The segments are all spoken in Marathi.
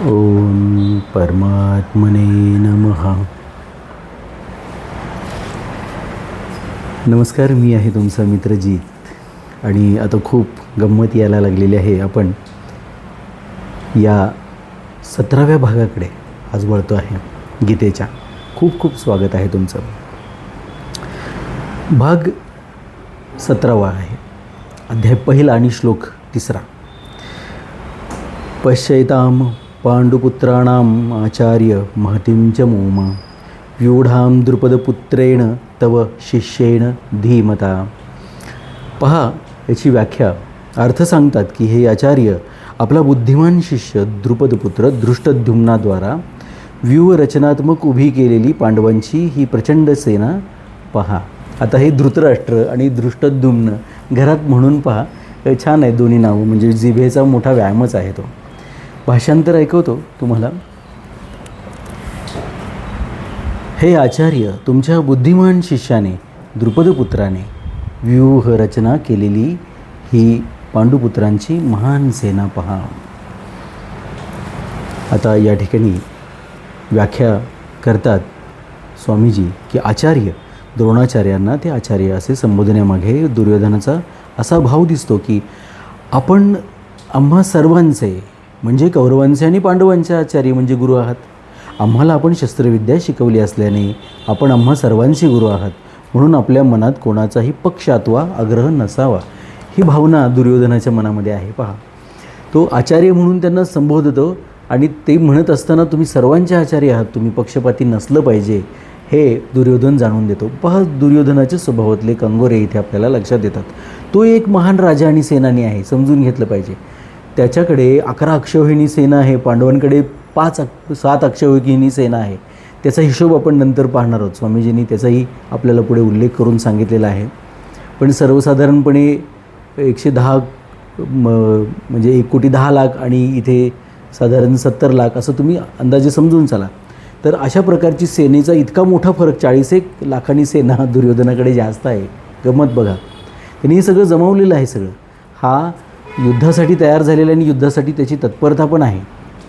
ओम परमात्मने नमः. नमस्कार मी आहे तुमचा मित्रजीत आणि आता खूप गंमत यायला लागलेली आहे. आपण या सतराव्या भागाकडे आज वळतो आहे. गीतेच्या खूप खूप स्वागत आहे तुमचं. भाग सतरावा आहे. अध्याय पहिला आणि श्लोक तिसरा. पश्यताम पाण्डुपुत्राणाम् आचार्य महतीं च मोम। व्यूढां द्रुपदपुत्रेण तव शिष्येण धीमता। पहा याची व्याख्या। अर्थ सांगतात की हे आचार्य आपला बुद्धिमान शिष्य द्रुपदपुत्र दृष्टद्युम्नाद्वारा व्यूहरचनात्मक उभी केलेली पांडवांची ही प्रचंड सेना पहा। आता हे धृतराष्ट्र आणि दृष्टद्युम्न घरात म्हणून पहा छान आहे दोन्ही नावं म्हणजे जिभेचा मोठा व्यायामच आहे तो. भाषांतर ऐकवतो तुम्हाला. हे आचार्य तुमच्या बुद्धिमान शिष्याने द्रुपदपुत्राने व्यूह रचना केलेली ही पांडुपुत्रांची महान सेना पहा. आता या ठिकाणी व्याख्या करतात स्वामीजी की आचार्य द्रोणाचार्यांना ते आचार्य असे संबोधण्यामागे दुर्योधनाचा असा भाव दिसतो की आपण आम्हा सर्वांचे म्हणजे कौरवांचे आणि पांडवांचे आचार्य म्हणजे गुरु आहात. आम्हाला आपण शस्त्रविद्या शिकवली असल्याने आपण आम्हा सर्वांशी गुरु आहात. म्हणून आपल्या मनात कोणाचाही पक्ष अथवा आग्रह नसावा. ही भावना दुर्योधनाच्या मनामध्ये आहे. पहा. तो आचार्य म्हणून त्यांना संबोधतो आणि ते म्हणत असताना तुम्ही सर्वांचे आचार्य आहात. तुम्ही पक्षपाती नसलं पाहिजे. हे दुर्योधन जाणून देतो. पहा दुर्योधनाच्या स्वभावातले कंगोरे इथे आपल्याला लक्षात येतात. तो एक महान राजा आणि सेनानी आहे. समजून घेतलं पाहिजे. त्याच्याकडे अकरा अक्षौहिणी सेना आहे पांडवांकडे पाच अक सात अक्षौहिणी सेना आहे. त्याचा हिशोब आपण नंतर पाहणार आहोत. स्वामीजींनी त्याचाही आपल्याला पुढे उल्लेख करून सांगितलेला आहे. पण सर्वसाधारणपणे एकशे दहा म म्हणजे एक कोटी दहा लाख आणि इथे साधारण सत्तर लाख असं तुम्ही अंदाजे समजून चाला. तर अशा प्रकारची सेनेचा इतका मोठा फरक चाळीस एक लाखांनी सेना दुर्योधनाकडे जास्त आहे. गंमत बघा. त्यांनी हे सगळं जमावलेलं आहे सगळं. हा युद्धासाठी तयार झालेलं आणि युद्धासाठी त्याची तत्परता पण आहे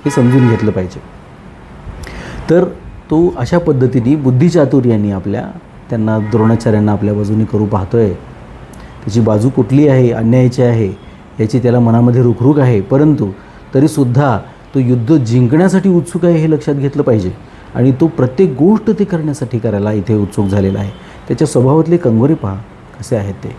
हे समजून घेतलं पाहिजे. तर तो अशा पद्धतीने बुद्धिचातुर्याने आपल्या त्यांना द्रोणाचार्यांना आपल्या बाजूने करू पाहतोय. त्याची बाजू कुठली आहे अन्यायाची आहे याची त्याला मनामध्ये रुखरुख आहे परंतु तरीसुद्धा तो युद्ध जिंकण्यासाठी उत्सुक आहे हे लक्षात घेतलं पाहिजे. आणि तो प्रत्येक गोष्ट ते करण्यासाठी करायला इथे उत्सुक झालेला आहे. त्याच्या स्वभावातले कंगोरे पहा कसे आहेत ते.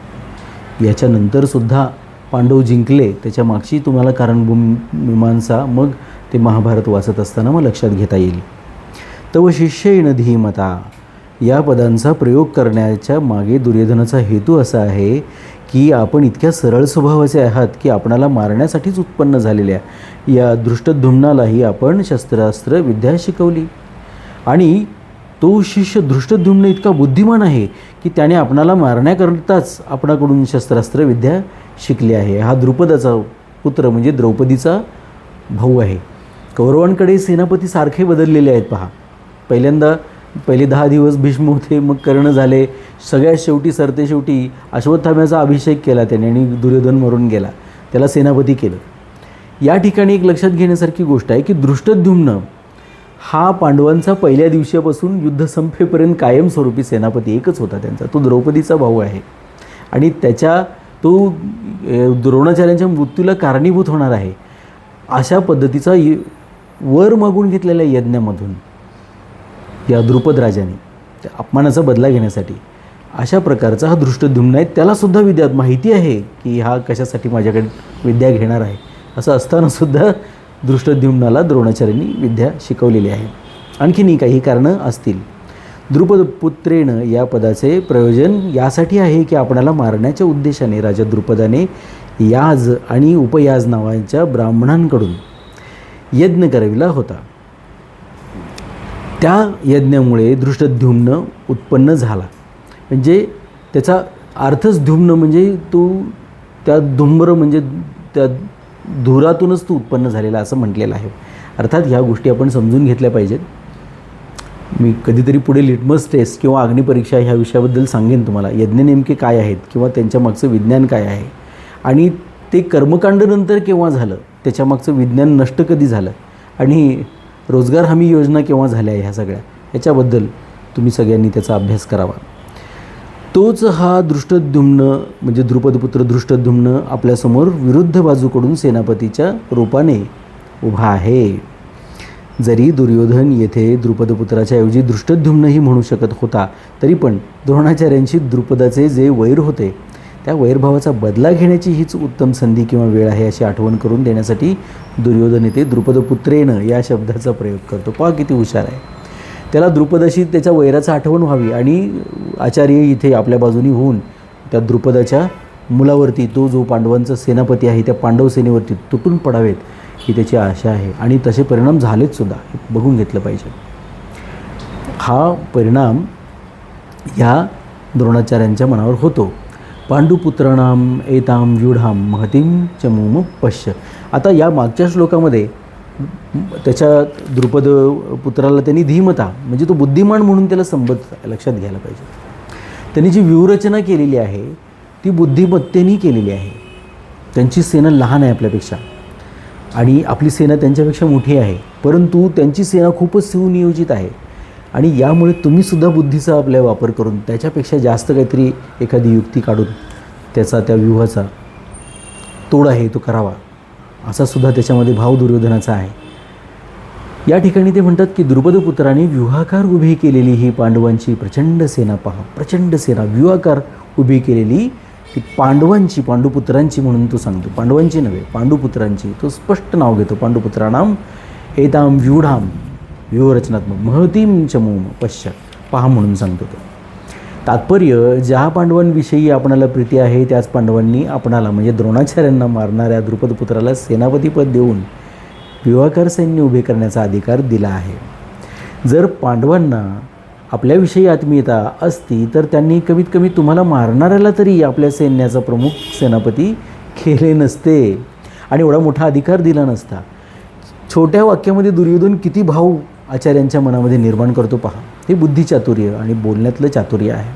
याच्यानंतरसुद्धा पांडव जिंकले त्याच्या मागची तुम्हाला कारणभूम मीमांसा मग ते महाभारत वाचत असताना मग लक्षात घेता येईल. तव शिष्येण धीमता. या पदांचा प्रयोग करण्याच्या मागे दुर्योधनाचा हेतू असा आहे की आपण इतक्या सरळ स्वभावाचे आहात की आपणाला मारण्यासाठीच उत्पन्न झालेल्या या धृष्टधुम्नालाही आपण शस्त्रास्त्र विद्या शिकवली. आणि तो शिष्य धृष्टधुम्न इतका बुद्धिमान आहे की त्याने आपणाला मारण्याकरताच आपणाकडून शस्त्रास्त्र विद्या शिकले आहे. हा द्रुपदाचा पुत्र म्हणजे द्रौपदीचा भाऊ आहे. कौरवांकडे सेनापती सारखे बदललेले आहेत पहा. पहिल्यांदा पहिले दहा दिवस भीष्म होते मग कर्ण झाले. सगळ्यात शेवटी सरते शेवटी अश्वत्थाम्याचा अभिषेक केला त्याने आणि दुर्योधन मरून गेला. त्याला सेनापती केलं. या ठिकाणी एक लक्षात घेण्यासारखी गोष्ट आहे की दृष्टद्युम्न हा पांडवांचा पहिल्या दिवसापासून युद्ध संपेपर्यंत कायमस्वरूपी सेनापती एकच होता त्यांचा. तो द्रौपदीचा भाऊ आहे. आणि त्याच्या तो द्रोणाचार्यांच्या मृत्यूला कारणीभूत होणार आहे. अशा पद्धतीचा वर मागून घेतलेल्या यज्ञामधून या द्रुपद राजाने त्या अपमानाचा बदला घेण्यासाठी अशा प्रकारचा हा दृष्टद्युम्न आहे. त्यालासुद्धा विद्यात माहिती आहे की हा कशासाठी माझ्याकडे विद्या घेणार आहे असं असतानासुद्धा दृष्टद्युम्नाला द्रोणाचार्यांनी विद्या शिकवलेली आहे. आणखीनही काही कारणं असतील. द्रुपदपुत्रेण या पदाचे प्रयोजन यासाठी आहे की आपणाला मारण्याच्या उद्देशाने राजा द्रुपदाने याज आणि उपयाज नावाच्या ब्राह्मणांकडून यज्ञ करविला होता. त्या यज्ञामुळे दृष्टद्युम्न उत्पन्न झाला. म्हणजे त्याचा अर्थच ध्युम्न म्हणजे तो त्या धुम्र म्हणजे त्या धुरातूनच तो उत्पन्न झालेला असं म्हटलेलं आहे. अर्थात ह्या गोष्टी आपण समजून घेतल्या पाहिजेत. मी कधीतरी पुढे लिटमस टेस्ट किंवा अग्निपरीक्षा ह्या विषयाबद्दल सांगेन तुम्हाला. यज्ञ नेमके काय आहेत किंवा त्यांच्या मागचं विज्ञान काय आहे? आणि ते कर्मकांडनंतर केव्हा झालं? त्याच्यामागचं विज्ञान नष्ट कधी झालं? आणि रोजगार हमी योजना केव्हा झाल्या ह्या सगळ्या? ह्याच्याबद्दल तुम्ही सगळ्यांनी त्याचा अभ्यास करावा. तोच हा दृष्टद्युम्न म्हणजे द्रुपदपुत्र दृष्टद्युम्न आपल्यासमोर विरुद्ध बाजूकडून सेनापतीच्या रूपाने उभा आहे. जरी दुर्योधन येथे द्रुपदपुत्राच्या ऐवजी दृष्टद्युम्नही म्हणू शकत होता तरी पण द्रोणाचार्यांशी द्रुपदाचे जे वैर होते त्या वैरभावाचा बदला घेण्याची हीच उत्तम संधी किंवा वेळ आहे अशी आठवण करून देण्यासाठी दुर्योधन येथे द्रुपदपुत्रेनं या शब्दाचा प्रयोग करतो. पहा किती हुशार आहे. त्याला द्रुपदाशी त्याच्या वैराचं आठवण व्हावी आणि आचार्य इथे आपल्या बाजूनी होऊन त्या द्रुपदाच्या मुलावरती तो जो पांडवांचा सेनापती आहे त्या पांडव सेनेवरती तुटून पडावेत. ही त्याची आशा आहे. आणि तसे परिणाम झालेच सुद्धा. हे बघून घेतलं पाहिजे. हा परिणाम या द्रोणाचार्यांच्या मनावर होतो. पांडुपुत्राणाम एताम व्यूढाम महतीम चमूम पश्य. आता या मागच्या श्लोकामध्ये त्याच्या द्रुपद पुत्राला त्यांनी धीमता म्हणजे तो बुद्धिमान म्हणून त्याला संबत लक्षात घ्यायला पाहिजे. त्यांनी जी व्यूहरचना केलेली आहे ती बुद्धिमत्तेने केलेली आहे. त्यांची सेना लहान आहे आपल्यापेक्षा. आणि आपली सेना त्यांच्यापेक्षा मोठी आहे. परंतु त्यांची सेना खूपच सुनियोजित आहे. आणि यामुळे तुम्हीसुद्धा बुद्धीचा आपल्या वापर करून त्याच्यापेक्षा जास्त काहीतरी एखादी युक्ती काढून त्याचा त्या व्यूहाचा तोड आहे तो करावा. असासुद्धा त्याच्यामध्ये भाव दुर्योधनाचा आहे. या ठिकाणी ते म्हणतात की द्रुपदपुत्राने व्यूहाकार उभी केलेली ही पांडवांची प्रचंड सेना पहा प्रचंड सेना व्यूहाकार उभी केलेली की पांडवांची पांडुपुत्रांची म्हणून तो सांगतो. पांडवांची नव्हे पांडुपुत्रांची. तो स्पष्ट नाव घेतो पांडुपुत्राणाम एताम व्यूढाम. व्यूहरचनात्मक. महतीम चमूम पश्चात. पहा म्हणून सांगतो तो. तात्पर्य ज्या पांडवांविषयी आपणाला प्रीती आहे त्याच पांडवांनी आपणाला म्हणजे द्रोणाचार्यांना मारणाऱ्या द्रुपदपुत्राला सेनापतीपद देऊन विवाकर सैन्य उभे करण्याचा अधिकार दिला आहे. जर पांडवांना आपल्याविषयी आत्मीयता असती तर त्यांनी कमीत कमी तुम्हाला मारणाऱ्याला तरी आपल्या सैन्याचा प्रमुख सेनापती केले नसते. आणि एवढा मोठा अधिकार दिला नसता. छोट्या वाक्यामध्ये दुर्योधन किती भाव आचार्यांच्या मनामध्ये निर्माण करतो पहा. हे बुद्धिचातुर्य आणि बोलण्यातलं चातुर्य आहे.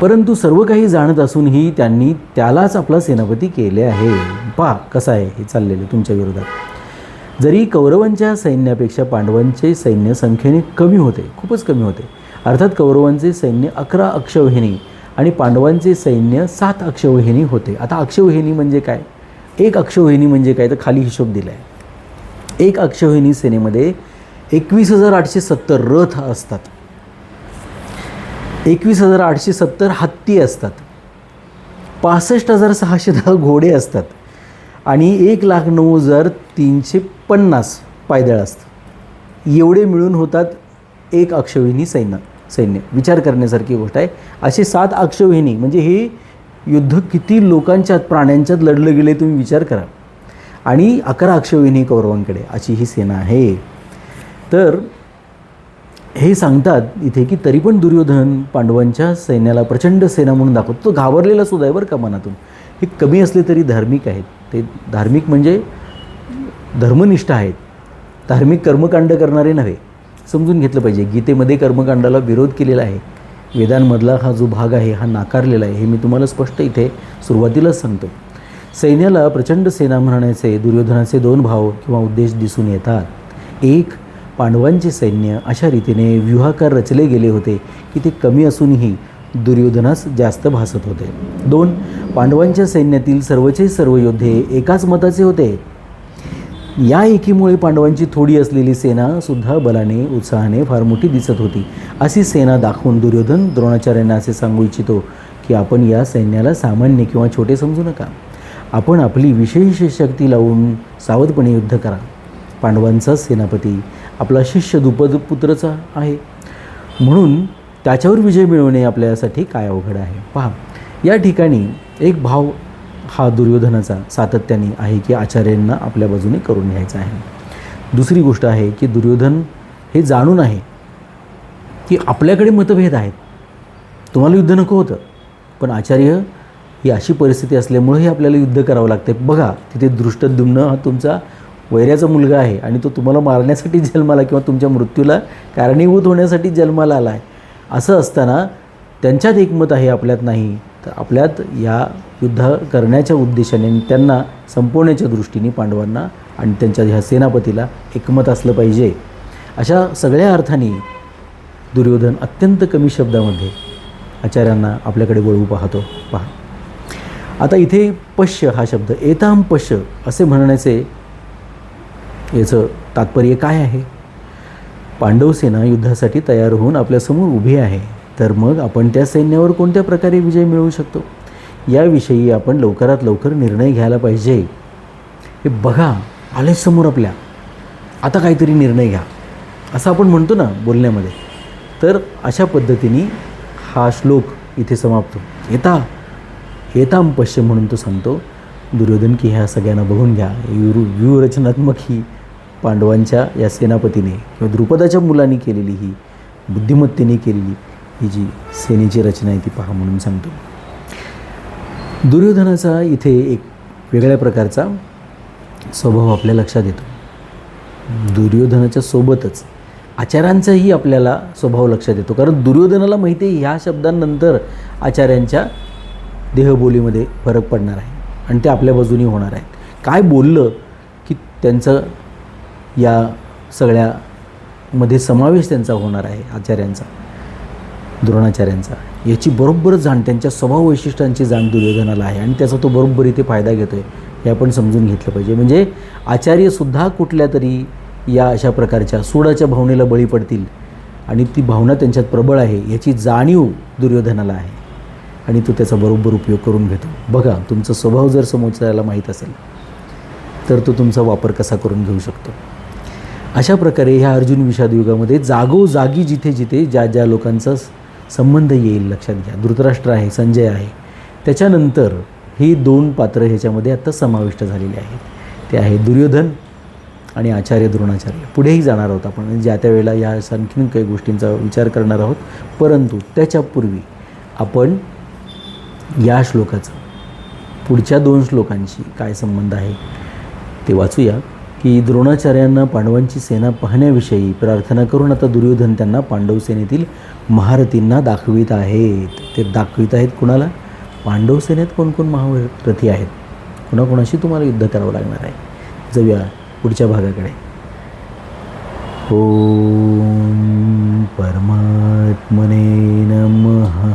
परंतु सर्व काही जाणत असूनही त्यांनी त्यालाच आपला सेनापती केले आहे. पहा कसं आहे हे चाललेलं तुमच्या विरोधात. जरी कौरवांच्या सैन्यापेक्षा पांडवांचे सैन्य संख्येने कमी होते खूपच कमी होते. अर्थात कौरवांचे सैन्य अकरा अक्षवहिनी आणि पांडवांचे सैन्य सात अक्षवहिनी होते. आता अक्षवहिनी म्हणजे काय? एक अक्षवहिनी म्हणजे काय? तर खाली हिशोब दिला आहे एक अक्षवहिनी सेनेमध्ये एकवीस हजार आठशे सत्तर रथ असतात. एकवीस हजार आठशे सत्तर हत्ती असतात. पासष्ट हजार सहाशे दहा घोडे असतात. आणि एक लाख नऊ हजार तीनशे पन्नास पायदळ असतं. एवढे मिळून होतात एक अक्षविणी सैन्य सैन्य. विचार करण्यासारखी गोष्ट आहे. असे सात अक्षविणी म्हणजे हे युद्ध किती लोकांच्यात प्राण्यांच्यात लढलं गेले तुम्ही विचार करा. आणि अकरा अक्षविणी कौरवांकडे अशी ही सेना आहे. तर हे सांगतात इथे की तरी पण दुर्योधन पांडवांच्या सैन्याला प्रचंड सेना म्हणून दाखवतो. तो घाबरलेला सुद्धा आहे बरं का मनातून. हे कमी असले तरी धार्मिक आहेत. ते धार्मिक म्हणजे धर्मनिष्ठ आहेत. धार्मिक कर्मकांड करणारे नव्हे. समजून घेतलं पाहिजे. गीतेमध्ये कर्मकांडाला विरोध केलेला आहे. वेदांमधला हा जो भाग आहे हा नाकारलेला आहे हे मी तुम्हाला स्पष्ट इथे सुरुवातीलाच सांगतो सैन्याला प्रचंड सेना म्हणण्याचे दुर्योधनाचे दोन भाव किंवा उद्देश दिसून येतात. एक पांडवांचे सैन्य अशा रीतीने व्यूहाकार रचले गेले होते की ते कमी असूनही दुर्योधनास जास्त भासत होते. दोन पांडवांच्या सैन्यातील सर्वचे सर्व योद्धे एकाच मताचे होते. या एकीमुळे पांडवांची थोडी असलेली सेनासुद्धा बलाने उत्साहाने फार मोठी दिसत होती. अशी सेना दाखवून दुर्योधन द्रोणाचार्यांना असे सांगू इच्छितो की आपण या सैन्याला सामान्य किंवा छोटे समजू नका. आपण आपली विशेष शक्ती लावून सावधपणे युद्ध करा. पांडवांचा सेनापती आपला शिष्य दुपद पुत्रचा आहे. म्हणून त्याच्यावर विजय मिळवणे आपल्यासाठी काय अवघड आहे? पहा या ठिकाणी एक भाव हा दुर्योधनाचा सातत्याने आहे की आचार्यांना आपल्या बाजूने करून घ्यायचा आहे. दुसरी गोष्ट आहे की दुर्योधन हे जाणून आहे की आपल्याकडे मतभेद आहेत. तुम्हाला युद्ध नको होतं पण आचार्य ही अशी परिस्थिती असल्यामुळेही आपल्याला युद्ध करावं लागतं बघा तिथे दृष्टद्युम्न हा तुमचा वैऱ्याचा मुलगा आहे आणि तो तुम्हाला मारण्यासाठी जन्माला किंवा तुमच्या मृत्यूला कारणीभूत होण्यासाठी जन्माला आला आहे. असं असताना त्यांच्यात एकमत आहे आपल्यात नाही. तर आपल्यात या युद्ध करण्याच्या उद्देशाने त्यांना संपवण्याच्या दृष्टीने पांडवांना आणि त्यांच्या ह्या सेनापतीला एकमत असलं पाहिजे. अशा सगळ्या अर्थाने दुर्योधन अत्यंत कमी शब्दामध्ये आचार्यांना आपल्याकडे वळवू पाहतो. पहा. आता इथे पश्य हा शब्द एताम पश्य असे म्हणण्याचे याचं तात्पर्य काय आहे? पांडव सेना युद्धासाठी तयार होऊन आपल्यासमोर उभी आहे. तर मग आपण त्या सैन्यावर कोणत्या प्रकारे विजय मिळवू शकतो? याविषयी आपण लवकरात लवकर निर्णय घ्यायला पाहिजे. हे बघा आले समोर आपल्या. आता काहीतरी निर्णय घ्या. असं आपण म्हणतो ना बोलण्यामध्ये. तर अशा पद्धतीने हा श्लोक इथे समाप्त. येता. येताम पश्य म्हणून तो सांगतो दुर्योधन की ह्या सगळ्यांना बघून घ्या. व्यूह व्यूहरचनात्मक ही पांडवांच्या या सेनापतीने किंवा द्रुपदाच्या मुलांनी केलेली ही बुद्धिमत्तेने केलेली ही जी सेनेची रचना आहे ती पहा म्हणून सांगतो. दुर्योधनाचा इथे एक वेगळ्या प्रकारचा स्वभाव आपल्या लक्षात येतो. दुर्योधनाच्या सोबतच आचार्यांचाही आपल्याला स्वभाव लक्षात येतो. कारण दुर्योधनाला माहिती आहे ह्या शब्दांनंतर आचार्यांच्या देहबोलीमध्ये फरक पडणार आहे आणि ते आपल्या बाजूनी होणार आहेत. काय बोललं की त्यांचं या सगळ्यामध्ये समावेश त्यांचा होणार आहे आचार्यांचा द्रोणाचार्यांचा. याची बरोबर जाण त्यांच्या स्वभाव वैशिष्ट्यांची जाण दुर्योधनाला आहे आणि त्याचा तो बरोबर इथे फायदा घेतो आहे हे आपण समजून घेतलं पाहिजे. म्हणजे आचार्यसुद्धा कुठल्या तरी या अशा प्रकारच्या सूडाच्या भावनेला बळी पडतील आणि ती भावना त्यांच्यात प्रबळ आहे याची जाणीव दुर्योधनाला आहे आणि तो त्याचा बरोबर उपयोग करून घेतो. बघा तुमचा स्वभाव जर समोरच्याला माहीत असेल तर तो तुमचा वापर कसा करून घेऊ शकतो? अशा प्रकारे ह्या अर्जुन विषाद युगामध्ये जागोजागी जिथे जिथे ज्या ज्या लोकांचा संबंध येईल लक्षात घ्या. धृतराष्ट्र आहे संजय आहे. त्याच्यानंतर ही दोन पात्र ह्याच्यामध्ये आत्ता समाविष्ट झालेली आहेत. ते आहे दुर्योधन आणि आचार्य द्रोणाचार्य. पुढेही जाणार आहोत आपण. म्हणजे ज्या त्या वेळेला या आणखीन काही गोष्टींचा विचार करणार आहोत. परंतु त्याच्यापूर्वी आपण या श्लोकाचं पुढच्या दोन श्लोकांशी काय संबंध आहे ते वाचूया. की द्रोणाचार्यांना पांडवांची सेना पाहण्याविषयी प्रार्थना करून आता दुर्योधन त्यांना पांडव सेनेतील महारथींना दाखवित आहेत. ते दाखवित आहेत कुणाला? पांडव सेनेत कोणकोण महारथी आहेत? कोणाकोणाशी तुम्हाला युद्ध करावं लागणार आहे? जाऊया पुढच्या भागाकडे. ओम परमात्मने नमः.